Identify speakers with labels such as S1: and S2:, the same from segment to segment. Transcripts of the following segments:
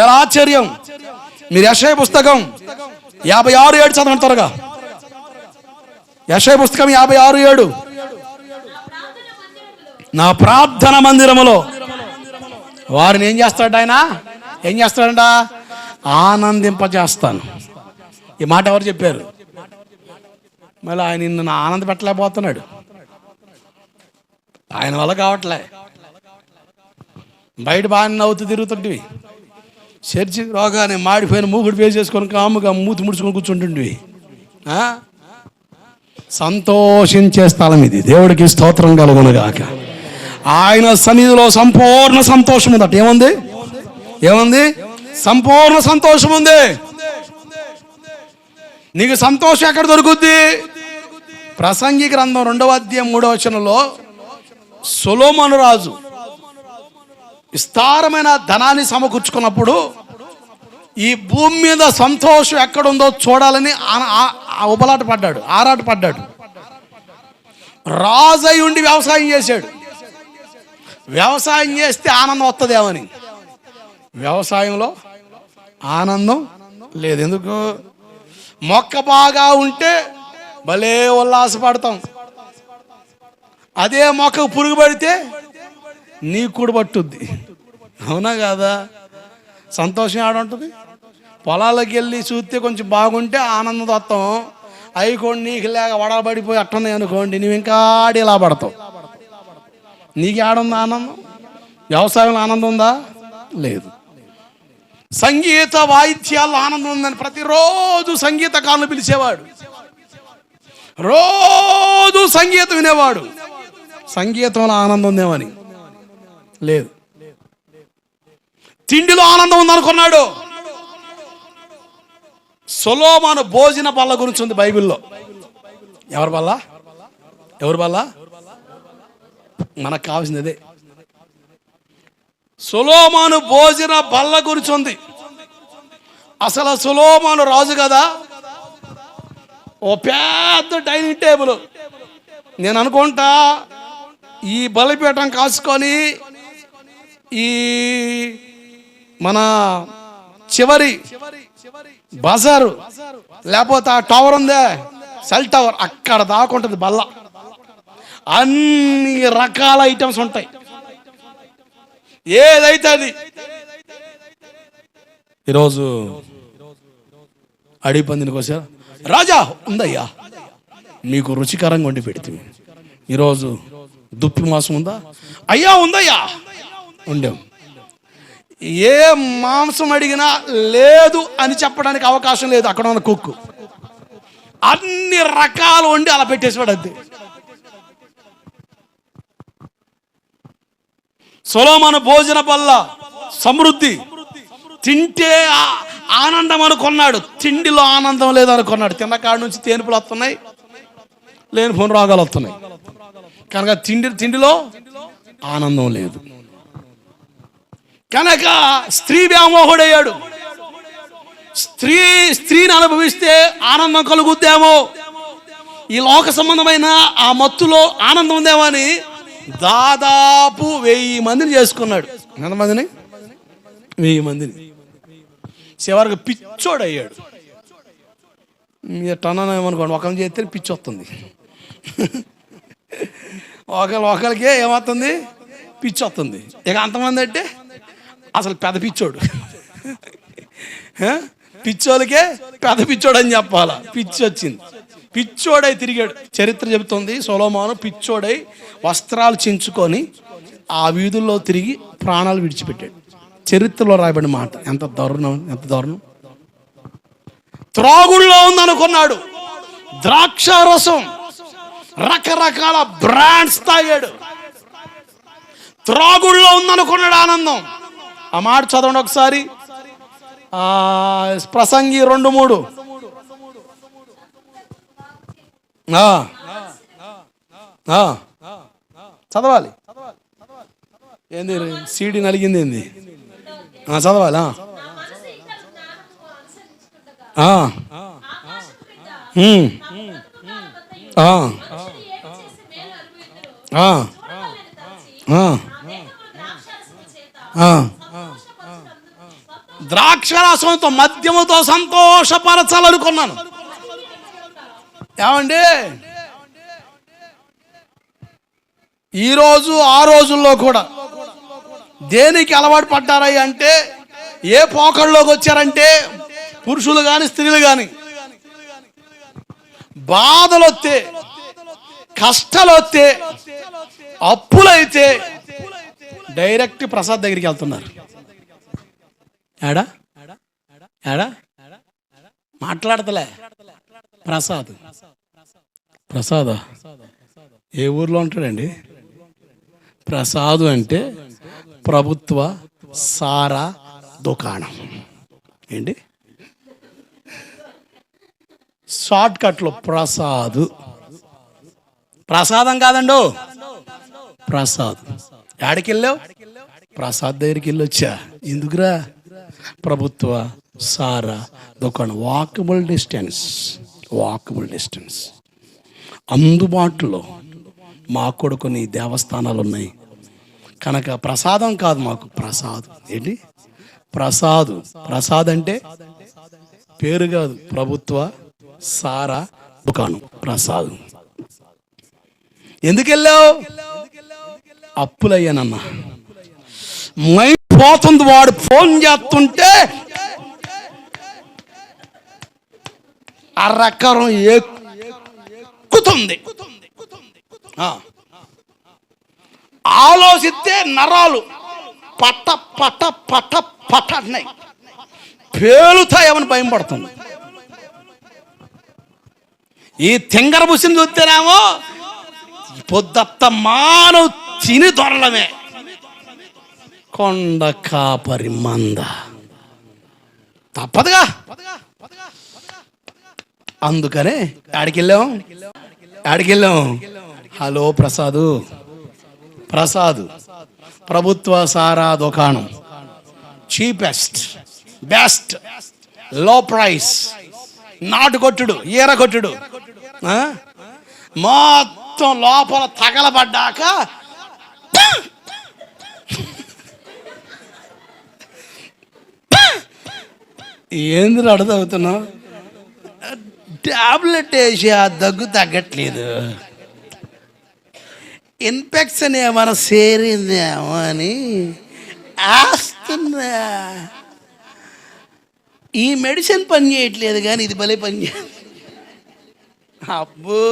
S1: చాలా ఆశ్చర్యం. మీరు యశయ పుస్తకం యాభై ఆరు ఏడు చదవండి త్వరగా. యశయ పుస్తకం యాభై ఆరు ఏడు. నా ప్రార్థన మందిరములో. వారిని ఏం చేస్తాడు ఆయన? ఏం చేస్తాడంట? ఆనందింపజేస్తాను. ఈ మాట ఎవరు చెప్పారు? మళ్ళీ ఆయన నిన్ను ఆనంద పెట్టలేకపోతున్నాడు ఆయన వల్ల కావట్లే. బయట బాగా నవ్వుతూ తిరుగుతుంటివి. చర్చి రోగానే మాడిపోయిన మూగుడు వేసేసుకొని కాముగా మూతి ముడుచుకొని కూర్చుంటుంటివి సంతోషించే స్థలం ఇది. దేవుడికి స్తోత్రం కలుగునుగాక. ఆయన సన్నిధిలో సంపూర్ణ సంతోషం ఉందట. ఏముంది? ఏముంది? సంపూర్ణ సంతోషం ఉంది. నీకు సంతోషం ఎక్కడ దొరుకుద్ది? ప్రసంగి గ్రంథం రెండవ అధ్యాయం మూడవ వచనంలో సులోమను రాజు విస్తారమైన ధనాన్ని సమకూర్చుకున్నప్పుడు ఈ భూమి మీద సంతోషం ఎక్కడుందో చూడాలని ఆ- ఉబలాట పడ్డాడు ఆరాట పడ్డాడు. రాజు అయి ఉండి వ్యవసాయం చేశాడు. వ్యవసాయం చేస్తే ఆనందం వస్తుందేమని వ్యవసాయంలో ఆనందం లేదు. ఎందుకు? మొక్క బాగా ఉంటే భలే ఉల్లాసపడతాం. అదే మొక్కకు పురుగు పడితే నీకు కూడా పట్టుద్ది. అవునా కాదా? సంతోషం ఆడుంటుంది? పొలాలకు వెళ్ళి చూస్తే కొంచెం బాగుంటే ఆనందదత్తం. వస్తాం అవి కూడా నీకు లేక వడబడిపోయి అట్టున్నాయి అనుకోండి నువ్వు ఇంకా ఆడి ఇలా పడతావు. నీకు ఆడుందా ఆనందం? వ్యవసాయంలో ఆనందం ఉందా? లేదు. సంగీత వాయిద్యాల్లో ఆనందం ఉందని ప్రతిరోజు సంగీతకారులు పిలిచేవాడు. రోజు సంగీతం వినేవాడు. సంగీతంలో ఆనందం ఉందేమని? లేదు. తిండిలో ఆనందం ఉందనుకున్నాడు. సొలోమాను భోజన బల్ల గురించి ఉంది బైబిల్లో. ఎవరి బల్ల? ఎవరి బల్ల? మనకు కావాల్సింది అదే. సులోమాను భోజన బల్ల గురించి ఉంది. అసలు సులోమాను రాజు కదా? ఓ పెద్ద డైనింగ్ టేబుల్. నేను అనుకుంటా ఈ బలిపీఠం కాసుకొని ఈ మన చివరి బజారు. లేకపోతే ఆ టవర్ ఉందే? Cell tower. అక్కడ దాకుంటుంది బల్ల. అన్ని రకాల ఐటమ్స్ ఉంటాయి. ఏదైతే అది. ఈరోజు అడిగి పందినికి వచ్చారు రాజా ఉందయ్యా. మీకు రుచికరంగా వండి పెడితే. ఈరోజు దుప్పి మాసం ఉందా? అయ్యా ఉందయ్యా. ఉండాం. ఏ మాంసం అడిగినా లేదు అని చెప్పడానికి అవకాశం లేదు అక్కడ ఉన్న కుక్కు. అన్ని రకాలు వండి అలా పెట్టేసాడు అంతే. సొలోమన భోజన బల్ల సమృద్ధి. తింటే ఆనందం అనుకున్నాడు. తిండిలో ఆనందం లేదనుకున్నాడు తిన్న కాడ నుంచి తేనుపులు వస్తున్నాయి. లేని ఫోన్ రోగాలు వస్తున్నాయి. కనుక తిండి తిండిలో ఆనందం లేదు. కనుక స్త్రీ వ్యామోహుడయ్యాడు. స్త్రీ స్త్రీని అనుభవిస్తే ఆనందం కలుగుద్దేమో. ఈ లోక సంబంధమైన ఆ మత్తులో ఆనందం ఉందేమో అని దాదాపు వెయ్యి మందిని చేసుకున్నాడు. ఎంతమందిని వెయ్యి మందిని. చివరికి పిచ్చోడయ్యాడు. మీరు ఏమనుకోండి ఒకరిని చేస్తే పిచ్చి వస్తుంది. ఒకరు ఒకరికే ఏమవుతుంది? పిచ్చి వస్తుంది. ఇక అంతమంది అంటే అసలు పెద్ద పిచ్చోడు. పిచ్చోళ్ళకే పెద్ద పిచ్చోడు అని చెప్పాలా? పిచ్చి వచ్చింది. పిచ్చోడై తిరిగాడు. చరిత్ర చెబుతుంది సొలోమాను పిచ్చోడై వస్త్రాలు చించుకొని ఆ వీధుల్లో తిరిగి ప్రాణాలు విడిచిపెట్టాడు. చరిత్రలో రాయబడిన మాట. ఎంత దారుణం ఎంత దారుణం. త్రాగుల్లో ఉందనుకున్నాడు. ద్రాక్ష రసం రకరకాల బ్రాండ్స్ తాగాడు. త్రాగుల్లో ఉందనుకున్నాడు ఆనందం. ఆ మాట చదవండి ఒకసారి. ప్రసంగి రెండు మూడు. చదవాలి. ఏంది సీడీ నలిగింది ఏంది? చదవాలి? ఆ. ద్రాక్షరసంతో మద్యముతో సంతోషపరచాలనుకున్నాను. ఏమండి? ఈరోజు ఆ రోజుల్లో కూడా దేనికి అలవాటు పడ్డారయ్య అంటే ఏ పోకళ్ళలోకి వచ్చారంటే పురుషులు కానీ స్త్రీలు కానీ బాధలు వస్తే కష్టాలు వస్తే అప్పులైతే డైరెక్ట్ ప్రసాద్ దగ్గరికి వెళ్తున్నారు. ఏడా? ఏడా? మాట్లాడతలే. ప్రసాద్. ప్రసాద్? ఏ ఊర్లో ఉంటాడండి? ప్రసాద్ అంటే ప్రభుత్వ సారా దుకాణం. ఏంటి? షార్ట్ కట్లో ప్రసాద్. ప్రసాదం కాదండు? ప్రసాద్. యాడికి వెళ్ళావు ప్రసాద్ దగ్గరికి వెళ్ళొచ్చా? ఎందుకురా? ప్రభుత్వ సారా దుకాణం వాకబుల్ డిస్టెన్స్ వాకబుల్ డిస్టెన్స్ అందుబాటులో మాకు కూడా కొన్ని దేవస్థానాలు ఉన్నాయి. కనుక ప్రసాదం కాదు మాకు. ప్రసాద్. ఏంటి? ప్రసాద్. ప్రసాద్ అంటే పేరు కాదు. ప్రభుత్వ సారా దుకాణం ప్రసాద్. ఎందుకు వెళ్ళావు అప్పులయ్యానన్నా మై పోతుంది వాడు ఫోన్ చేస్తుంటే అరకరం ఎక్కుతుంది. ఆలోచిస్తే నరాలు పట్ట పట పట పట అన్నాయి. పేలుతాయమని భయం పడుతుంది. ఈ తింగర బుసిని చూస్తేనేమో పొద్దత్త మానవు తిని దొరలమే. కొండ కాపరి మంద. తప్పదుగా. అందుకనే ఆడికి వెళ్ళాం ఆడికి వెళ్ళాం హలో ప్రసాదు. ప్రసాద్. ప్రభుత్వ సారా దుకాణం. చీపెస్ట్. బెస్ట్. Low price. నాటు కొట్టుడు ఈర కొట్టుడు మొత్తం లోపల తగలబడ్డాక ఏంది అడదవుతున్నావు టాబ్లెట్ వేసి ఆ దగ్గు తగ్గట్లేదు. ఇన్ఫెక్షన్ ఏమైనా సేరిందేమో అని ఆస్తున్నా. ఈ మెడిసిన్ పని చేయట్లేదు కానీ ఇది భలే పని చే అబ్బో.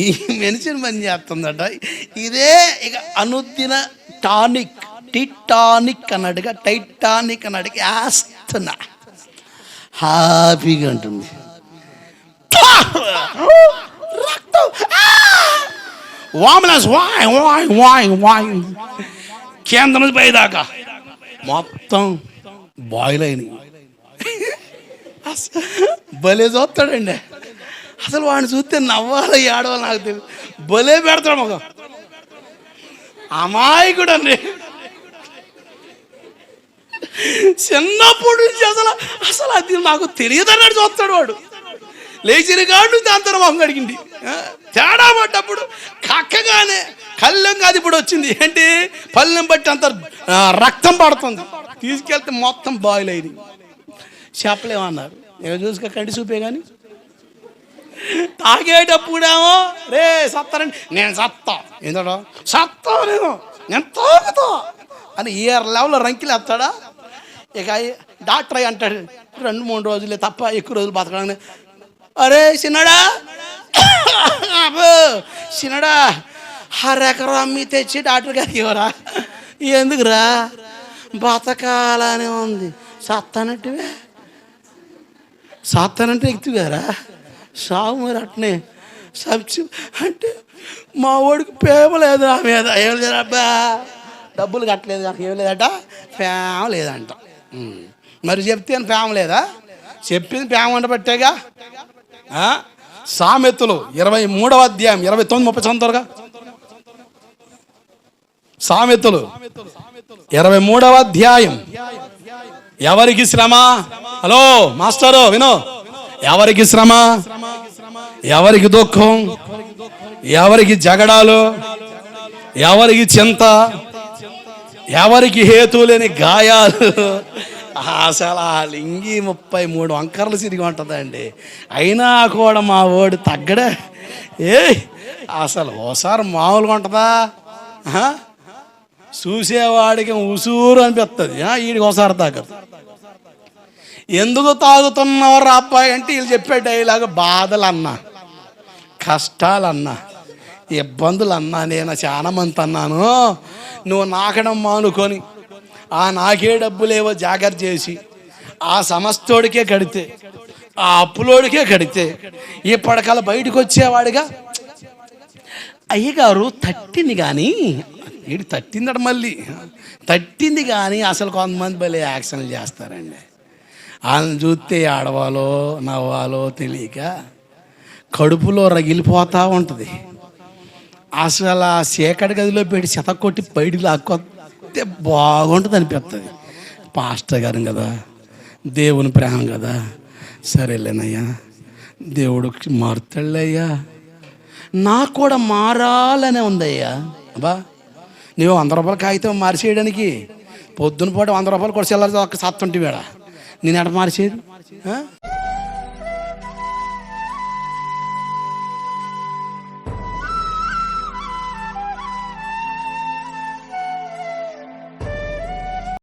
S1: ఈ మెడిసిన్ పని చేస్తుందట. ఇదే ఇక అనుదిన టానిక్ టిటానిక్ అన్నట్టుగా టైటానిక్ అన్నట్టుగా అంటున్నా హ్యాపీగా ఉంటుంది. రక్తం. వామనస్ వాయ్ వాయ్ వాయ్ వాయ్. కేంద్రం నుంచి పైదాకా. మొత్తం బాయిల్ అయినాయి. భలే చూస్తాడండి. అసలు వాడిని చూస్తే నవ్వాలి ఏడవాలి నాకు తెలియదు. భలే పెడతాడు మొగ అమాయకుడు అండి చిన్నప్పటి నుంచి అసలు అసలు అది నాకు తెలియదన్నాడు చూస్తాడు వాడు. లేచిన కాడు నుంచి అంతరం మొహం అడిగింది తేడా పడ్డప్పుడు కక్కగానే కళ్ళెం కాదు ఇప్పుడు వచ్చింది. ఏంటి? పళ్ళెం బట్టి అంత రక్తం పడుతుంది. తీసుకెళ్తే మొత్తం బాయిల్ అయింది. చెప్పలేమన్నారు. నేను చూసుక కంటి చూపే కానీ తాగేటప్పుడేమో రే సత్తారండి నేను సత్తా. ఏంటో సత్తా నేను నేను తాగుతా. అని ఇయర్ లెవెల్లో రంకిలు ఎత్తాడా ఇక డాక్టర్ అయ్యి అంటాడు రెండు మూడు రోజులే తప్ప ఎక్కువ రోజులు బతకడానికి అరే చిన్నడా! చిన్నడా అరెకరం అమ్మి తెచ్చి డాక్టర్ గారికి ఇవ్వరా? ఎందుకురా? బతకాలనే ఉంది. సత్తానట్టువే? సాత్తానంటే ఎక్కువగారా సాగు మరి అట్నే. సబ్సి అంటే మా వాడికి ప్రేమ లేదు నా మీద. ఏం లేదబ్బా డబ్బులు కట్టలేదు నాకు ఏం లేదట ప్రేమ లేదంట. మరి చెప్తే ప్రేమ లేదా? చెప్పింది ప్రేమ ఉండబట్టేగా సామెతలు ఇరవై మూడవ అధ్యాయం ఇరవై తొమ్మిది ముప్పై సంతోరుగా సామెతలు ఇరవై మూడవ అధ్యాయం. ఎవరికి శ్రమ? హలో మాస్టరు విను. ఎవరికి శ్రమ? ఎవరికి దుఃఖం? ఎవరికి జగడాలు? ఎవరికి చింత? ఎవరికి హేతు లేని గాయాలు? అసలు ఆ లింగి ముప్పై మూడు వంకరలు సిరిగి ఉంటుందండి. అయినా కూడా మా ఓడి తగ్గడే? ఏ అసలు ఓసారి మామూలుగా ఉంటుందా? చూసేవాడికి ఉసూరు అనిపిస్తుంది ఆ, వీడికి ఒకసారి తాగదు ఎందుకు తాగుతున్నవారు అబ్బాయి అంటే వీళ్ళు చెప్పే డైలాగ్ బాధలు అన్నా కష్టాలన్నా. ఇబ్బందులు అన్నా నేను చాలా మంది అన్నాను నువ్వు నాకడం మానుకొని ఆ నాకే డబ్బులేవో జాగ్రత్త చేసి ఆ సమస్తోడికే కడితే ఆ అప్పులోడికే కడితే ఇప్పటికల్లా బయటకు వచ్చేవాడిగా అయ్యగారు తట్టింది కానీ వీడు తట్టిందట మళ్ళీ. తట్టింది కానీ అసలు కొంతమంది భలే యాక్షన్లు చేస్తారండి. వాళ్ళని చూస్తే ఆడవాలో నవ్వాలో తెలియక కడుపులో రగిలిపోతూ ఉంటుంది. అసలు ఆ చీకటి గదిలో పెట్టి చెత కొట్టి లాక్కొస్తే బాగుంటుంది అనిపిస్తుంది. పాస్టర్ గారు కదా దేవుని ప్రేమ కదా. సరేలేనయ్యా దేవుడు మారుతాళ్ళయ్యా నాకు కూడా మారాలనే ఉందయ్యా. అబ్బా నువ్వు వంద రూపాయల కాగితం మార్చేయడానికి పొద్దున పూట వంద రూపాయలు కూడా చిల్లర ఒక్క సత్తుంటే వేడ. నేను ఎట మార్చేది?